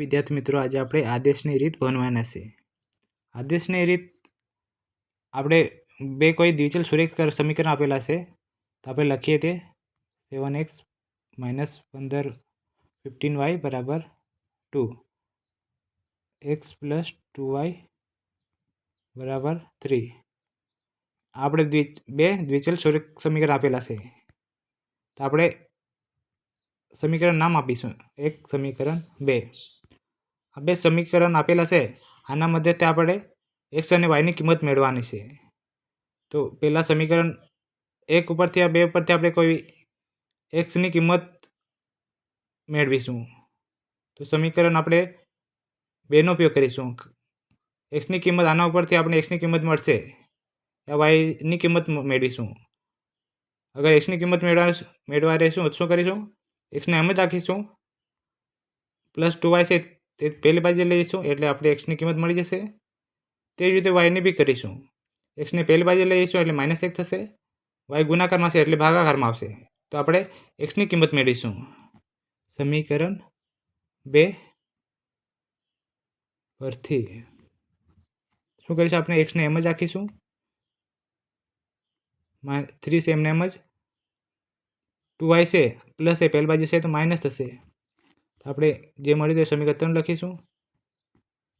વિદ્યાર્થી મિત્રો, આજે આપણે આદેશની રીત ભણવાના છે. આદેશની રીત આપણે બે કોઈ દ્વિચલ સુરેખ સમીકરણ આપેલા છે. તો આપણે લખીએ તે. સેવન એક્સ માઇનસ પંદર ફિફ્ટીન વાય બરાબર two x plus two y બરાબર થ્રી આપણે દ્વિ, બે દ્વિચલ સમીકરણ આપેલા છે. તો આપણે સમીકરણ નામ આપીશું. એક સમીકરણ બે. બે સમીકરણ આપેલા છે. આના મધ્યથી આપણે એક્સ અને વાયની કિંમત મેળવવાની છે. તો પહેલાં સમીકરણ એક ઉપરથી આ બે ઉપરથી આપણે કોઈ એક્સની કિંમત મેળવીશું. તો સમીકરણ આપણે બેનો ઉપયોગ કરીશું. એક્સની કિંમત આના ઉપરથી આપણે એક્સની કિંમત મળશે. આ વાયની કિંમત મેળવીશું. અગર એક્સની કિંમત મેળવા મેળવા રહીશું શું કરીશું? એક્સને એમ જ રાખીશું. પ્લસ ટુ વાય છે તે પહેલી બાજુ લઈશું એટલે આપણે એક્સની કિંમત મળી જશે. તે જ રીતે વાયની બી કરીશું. એક્સને પહેલી બાજુ લઈશું એટલે માઇનસ એક થશે. વાય ગુણાકારમાં છે એટલે ભાગાકારમાં આવશે. તો આપણે એક્સની કિંમત મેળવીશું. સમીકરણ બે પરથી. શું કરીશું આપણે? એક્સને એમ જ રાખીશું. થ્રી છે એમને એમ જ. ટુ વાય છે પ્લસ એ પહેલી બાજુ છે તો માઇનસ થશે. આપણે જે મળ્યું તે સમીકરણ લખીશું.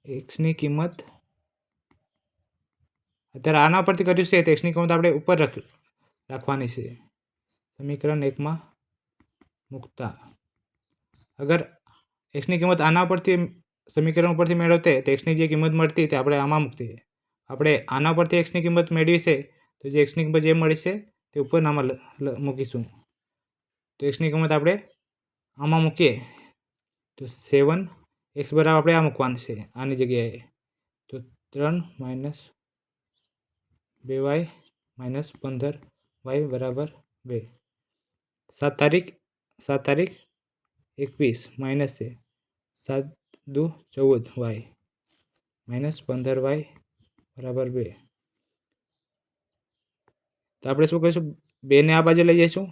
એક્સની કિંમત અત્યારે આના પરથી કર્યું છે તો એક્સની કિંમત આપણે ઉપર રખ, રાખવાની છે. સમીકરણ એકમાં મૂકતા. અગર એક્સની કિંમત આના પરથી સમીકરણ ઉપરથી મેળવતે, તો એક્સની જે કિંમત મળતી તે આપણે આમાં મૂકતી આપણે આના પરથી એક્સની કિંમત મેળવી છે, તો જે એક્સની કિંમત જે મળી છે, તે ઉપર આમાં મૂકીશું. તો એક્સની કિંમત આપણે આમાં મૂકીએ. તો સેવન એક્સ બરાબર આપણે આ મૂકવાનું છે, આની જગ્યાએ. તો ત્રણ માઇનસ બે વાય માઇનસ પંદર વાય બરાબર બે. સાત તારીખ સાત તારીખ એકવીસ માઇનસ છે સાત દુ ચૌદ વાય માઇનસ પંદર વાય બરાબર બે. તો આપણે શું કહીશું બેને આ બાજુ લઈ જઈશું.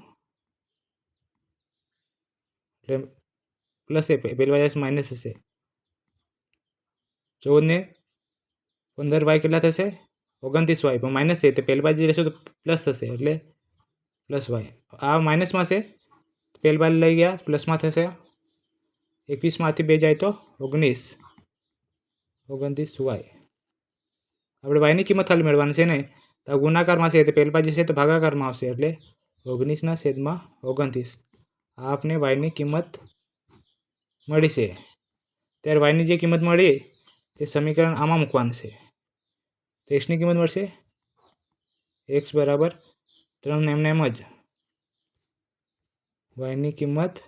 એટલે પ્લસ એ પહેલી બાજુ માઇનસ હશે. ચૌદને પંદર વાય કેટલા થશે? ઓગણત્રીસ વાય. પણ માઇનસ છે તો પહેલી બાજુ લેશું તો પ્લસ થશે એટલે પ્લસ વાય. આ માઇનસમાં છે પહેલી બાજુ લઈ ગયા પ્લસમાં થશે. એકવીસમાંથી બે જાય તો ઓગણીસ. ઓગણત્રીસ વાય. આપણે વાયની કિંમત ખાલી મેળવવાની છે ને? તો ગુણાકારમાં છે, તો પહેલી બાજુ છે તો ભાગાકારમાં આવશે એટલે ઓગણીસના છેદમાં ઓગણત્રીસ. આ આપણે વાયની કિંમત મળી છે. ત્યારે વાયની જે કિંમત મળી, તે સમીકરણ આમાં મૂકવાનું છે. તો એક્સની કિંમત મળશે? એક્સ બરાબર ત્રણ એમને એમ જ. વાયની કિંમત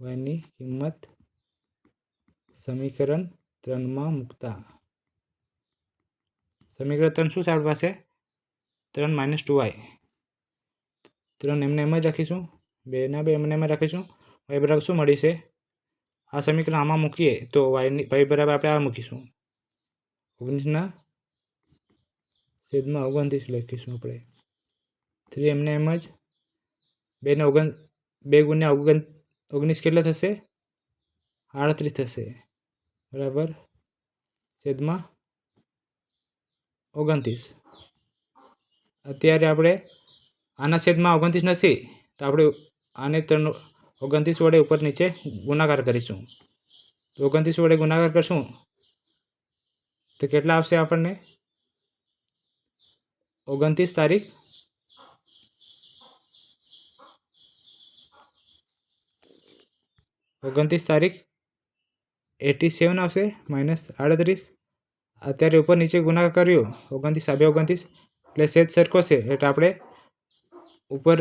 વાયની કિંમત સમીકરણ ત્રણમાં મૂકતા. સમીકરણ ત્રણ શું છે આપણી પાસે? ત્રણ માઇનસ ટુ વાય ત્રણ એમને એમ જ રાખીશું. બેના બે એમને એમ રાખીશું. વાય બરાબર શું મળી છે? આ સમીકરણ આમાં મૂકીએ તો વાયની વાય બરાબર આપણે આ મૂકીશું. ઓગણીસના છેદમાં ઓગણત્રીસ લખીશું આપણે. થ્રી એમને એમ જ બેને ઓગણ, બે ગુણ્યા ઓગણ, ઓગણીસ કેટલા થશે? આડત્રીસ થશે. બરાબર? છેદમાં ઓગણત્રીસ. અત્યારે આપણે આના છેદમાં ઓગણત્રીસ નથી, તો આપણે આને ત્રણ ઓગણત્રીસ વડે ઉપર નીચે ગુણાકાર કરીશું. તો ઓગણત્રીસ વડે ગુણાકાર કરશું. તો કેટલા આવશે આપણને? ઓગણત્રીસ તારીખ. ઓગણત્રીસ તારીખ એટી સેવન આવશે, માઇનસ આડત્રીસ. અત્યારે ઉપર નીચે ગુણાકાર કર્યો, ઓગણત્રીસ બે ઓગણત્રીસ. એટલે સેજ સરખો છે, એટલે આપણે ઉપર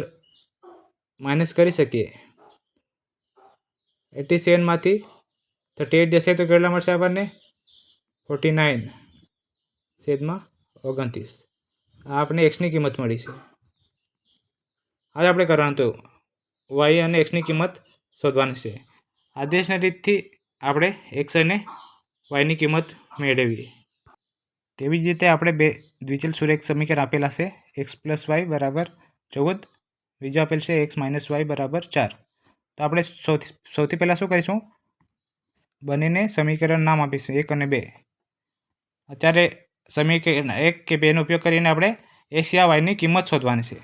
માઇનસ કરી શકીએ. એટી સેવનમાંથી થર્ટી એટ જશે તો કેટલા મળશે આપણને? ફોર્ટી નાઇન સેદમાં ઓગણત્રીસ. આ આપણે એક્સની કિંમત મળી છે. આજે આપણે કરવાનું તો વાય અને એક્સની કિંમત શોધવાની છે. આદેશના રીતથી આપણે એક્સ અને વાયની કિંમત મેળવીએ. તેવી જ રીતે આપણે બે દ્વિચલ સુરેખ સમીકરણ આપેલા છે. એક્સ પ્લસ વાય બરાબર ચૌદ. બીજો આપેલ છે એક્સ માઇનસ વાય બરાબર ચાર. તો આપણે સૌથી સૌથી પહેલાં શું કરીશું? બંનેને સમીકરણ નામ આપીશું, એક અને બે. અત્યારે સમીકરણ એક કે બેનો ઉપયોગ કરીને આપણે એશિયા વાયની કિંમત શોધવાની છે.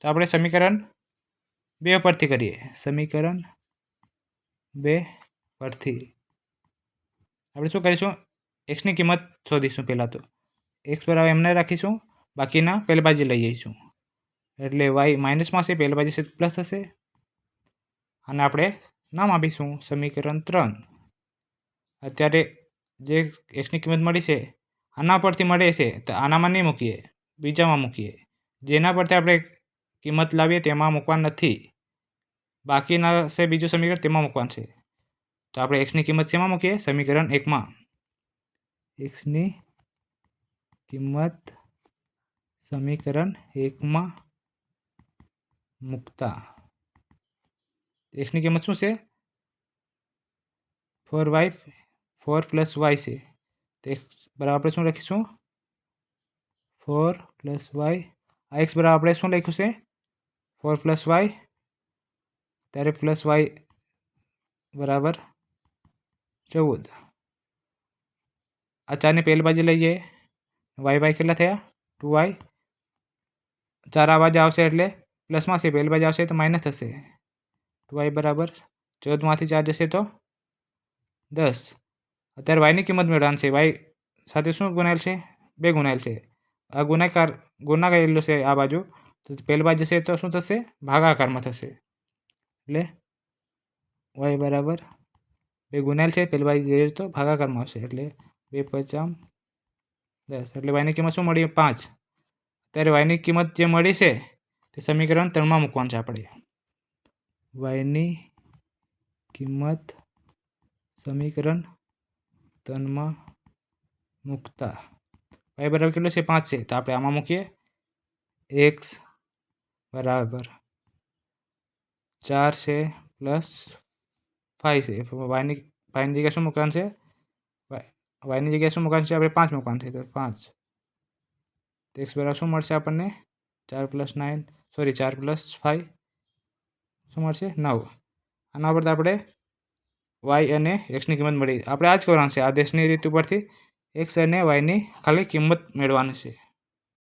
તો આપણે સમીકરણ બે પરથી કરીએ. સમીકરણ બે પરથી. આપણે શું કરીશું? એક્સની કિંમત શોધીશું પહેલાં તો. એક્સ બરાબર એમને રાખીશું. બાકીના પહેલી બાજુ લઈ જઈશું એટલે વાય માઇનસમાં છે, પહેલી બાજુ પ્લસ થશે. અને આપણે નામ આપીશું સમીકરણ ત્રણ. અત્યારે જે એક્સની કિંમત મળી છે, આના પરથી મળે છે, તો આનામાં નહીં મૂકીએ, બીજામાં મૂકીએ. જેના પરથી આપણે કિંમત લાવીએ તેમાં મૂકવાનું નથી. બાકીના છે બીજું સમીકરણ તેમાં મૂકવાનું છે. તો આપણે એક્સની કિંમત શેમાં મૂકીએ? સમીકરણ એકમાં. એક્સની કિંમત સમીકરણ એકમાં મૂકતા. એક્સની કિંમત શું છે four y four plus y છે તો એક્સ બરાબર આપણે શું લખીશું ફોર પ્લસ વાય આ એક્સ બરાબર આપણે શું લખ્યું છે ફોર પ્લસ વાય ત્યારે પ્લસ વાય બરાબર ચૌદ આ ચારની પહેલી બાજુ લઈએ વાય વાય કેટલા થયા ટુ વાય ચાર આ બાજુ આવશે એટલે પ્લસમાં છે પહેલી બાજુ આવશે તો માઇનસ થશે ટુ વાય બરાબર ચૌદમાંથી ચાર જશે તો દસ. અત્યારે વાયની કિંમત મેળવવાની છે. વાય સાથે શું ગુણાયેલ છે? બે ગુણાયેલ છે. આ ગુણાકાર ગુણાકારેલું છે આ બાજુ. તો પહેલી બાજુ જશે તો શું થશે? ભાગાકારમાં થશે. એટલે વાય બરાબર બે ગુનાયેલ છે. પહેલી બાજુ જઈએ તો ભાગાકારમાં આવશે એટલે બે પચામ દસ. એટલે વાયની કિંમત શું મળી? પાંચ. અત્યારે વાયની કિંમત જે મળી છે તે સમીકરણ ત્રણમાં મૂકવાનું છે આપણે. વાયની કિંમત સમીકરણ ત્રણમાં મૂકતા. વાય બરાબર કેટલો છે? પાંચ છે. તો આપણે આમાં મૂકીએ. એક્સ બરાબર ચાર છે પ્લસ ફાઈવ છે. વાયની વાયની જગ્યાએ શું મૂકવાનું છે? વાયની જગ્યાએ શું મૂકવાનું છે? આપણે પાંચ મૂકવાનું છે. તો પાંચ. તો એક્સ બરાબર શું મળશે આપણને? ચાર પ્લસ નાઇન સોરી ચાર પ્લસ ફાઈવ શું મળશે? નવ. આના પર આપણે વાય અને એક્સની કિંમત મળી. આપણે આ જ કરવાનું છે. આદેશની રીત ઉપરથી એક્સ અને વાયની ખાલી કિંમત મેળવવાની છે.